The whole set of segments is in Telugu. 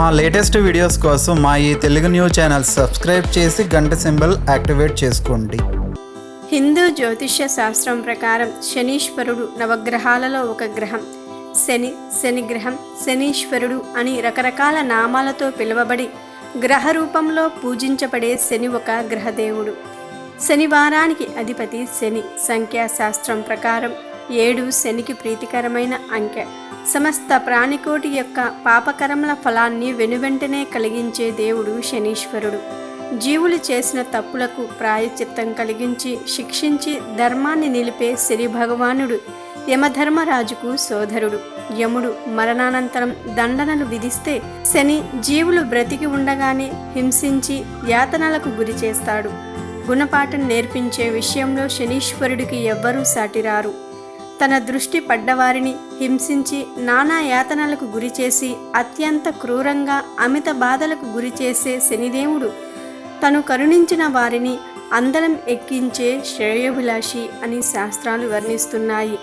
మా లేటెస్ట్ వీడియోస్ కోసం మా ఈ తెలుగు న్యూస్ ఛానల్ సబ్స్క్రైబ్ చేసి గంట సింబల్ యాక్టివేట్ చేసుకోండి. హిందూ జ్యోతిష్య శాస్త్రం ప్రకారం శనీశ్వరుడు నవగ్రహాలలో ఒక గ్రహం. శని శని గ్రహం శనీశ్వరుడు అని రకరకాల నామాలతో పిలువబడి గ్రహ రూపంలో పూజించబడే శని ఒక గ్రహదేవుడు. శనివారానికి అధిపతి శని సంఖ్యాశాస్త్రం ప్రకారం ఏడు శనికి ప్రీతికరమైన అంకె. సమస్త ప్రాణికోటి యొక్క పాపకరముల ఫలాన్ని వెనువెంటనే కలిగించే దేవుడు శనీశ్వరుడు. జీవులు చేసిన తప్పులకు ప్రాయచిత్తం కలిగించి శిక్షించి ధర్మాన్ని నిలిపే శని భగవానుడు యమధర్మరాజుకు సోదరుడు. యముడు మరణానంతరం దండనలు విధిస్తే శని జీవులు బ్రతికి ఉండగానే హింసించి యాతనలకు గురి చేస్తాడు. గుణపాఠం నేర్పించే విషయంలో శనీశ్వరుడికి ఎవ్వరూ సాటిరారు. తన దృష్టి పడ్డవారిని హింసించి నానా యాతనలకు గురిచేసి అత్యంత క్రూరంగా అమిత బాధలకు గురిచేసే శనిదేవుడు తను కరుణించిన వారిని అందలం ఎక్కించే శ్రేయోభిలాషి అని శాస్త్రాలు వర్ణిస్తున్నాయి.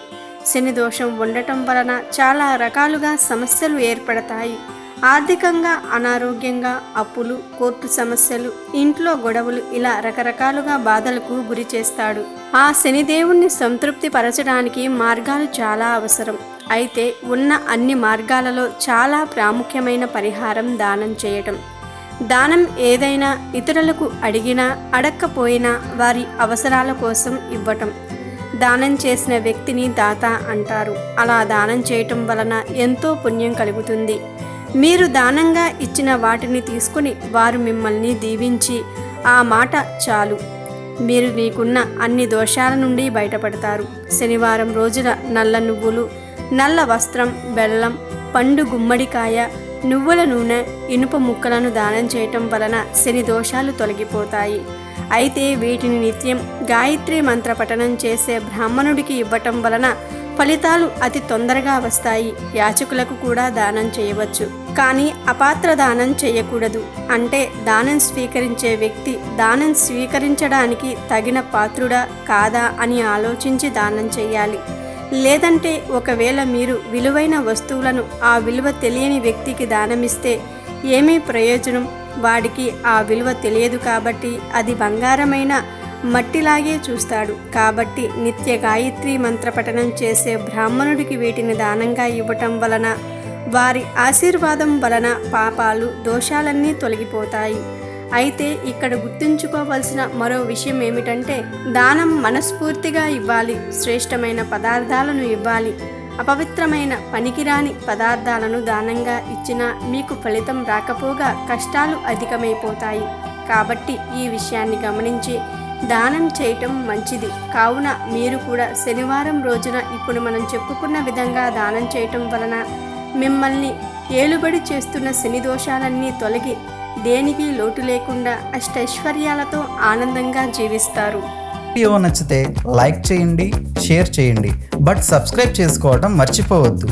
శని దోషం ఉండటం వలన చాలా రకాలుగా సమస్యలు ఏర్పడతాయి. ఆర్థికంగా అనారోగ్యంగా అప్పులు కోర్టు సమస్యలు ఇంట్లో గొడవలు ఇలా రకరకాలుగా బాధలకు గురి చేస్తాడు. ఆ శనిదేవుణ్ణి సంతృప్తి పరచడానికి మార్గాలు చాలా అవసరం. అయితే ఉన్న అన్ని మార్గాలలో చాలా ప్రాముఖ్యమైన పరిహారం దానం చేయటం. దానం ఏదైనా ఇతరులకు అడిగినా అడక్కపోయినా వారి అవసరాల కోసం ఇవ్వటం. దానం చేసిన వ్యక్తిని దాత అంటారు. అలా దానం చేయటం వలన ఎంతో పుణ్యం కలుగుతుంది. మీరు దానంగా ఇచ్చిన వాటిని తీసుకుని వారు మిమ్మల్ని దీవించి ఆ మాట చాలు. మీరు మీకున్న అన్ని దోషాల నుండి బయటపడతారు. శనివారం రోజున నల్ల నువ్వులు నల్ల వస్త్రం బెల్లం పండు గుమ్మడికాయ నువ్వుల నూనె ఇనుప ముక్కలను దానం చేయటం వలన శని దోషాలు తొలగిపోతాయి. అయితే వీటిని నిత్యం గాయత్రి మంత్ర పఠనం చేసే బ్రాహ్మణుడికి ఇవ్వటం వలన ఫలితాలు అతి తొందరగా వస్తాయి. యాచకులకు కూడా దానం చేయవచ్చు. కానీ అపాత్ర దానం చేయకూడదు. అంటే దానం స్వీకరించే వ్యక్తి దానం స్వీకరించడానికి తగిన పాత్రుడా కాదా అని ఆలోచించి దానం చేయాలి. లేదంటే ఒకవేళ మీరు విలువైన వస్తువులను ఆ విలువ తెలియని వ్యక్తికి దానమిస్తే ఏమీ ప్రయోజనం? వాడికి ఆ విలువ తెలియదు కాబట్టి అది బంగారమైన మట్టిలాగే చూస్తాడు. కాబట్టి నిత్య గాయత్రి మంత్రపఠనం చేసే బ్రాహ్మణుడికి వీటిని దానంగా ఇవ్వటం వలన వారి ఆశీర్వాదం వలన పాపాలు దోషాలన్నీ తొలగిపోతాయి. అయితే ఇక్కడ గుర్తుంచుకోవలసిన మరో విషయం ఏమిటంటే దానం మనస్ఫూర్తిగా ఇవ్వాలి శ్రేష్టమైన పదార్థాలను ఇవ్వాలి అపవిత్రమైన పనికిరాని పదార్థాలను దానంగా ఇచ్చినా మీకు ఫలితం రాకపోగా కష్టాలు అధికమైపోతాయి. కాబట్టి ఈ విషయాన్ని గమనించి దానం చేయటం మంచిది. కావున మీరు కూడా శనివారం రోజున ఇప్పుడు మనం చెప్పుకున్న విధంగా దానం చేయటం వలన మిమ్మల్ని ఏలుబడి చేస్తున్న శని దోషాలన్నీ తొలగి దేనికి లోటు లేకుండా అష్టైశ్వర్యాలతో ఆనందంగా జీవిస్తారు. వీడియో నచ్చితే లైక్ చేయండి షేర్ చేయండి. బట్ సబ్స్క్రైబ్ చేసుకోవడం మర్చిపోవద్దు.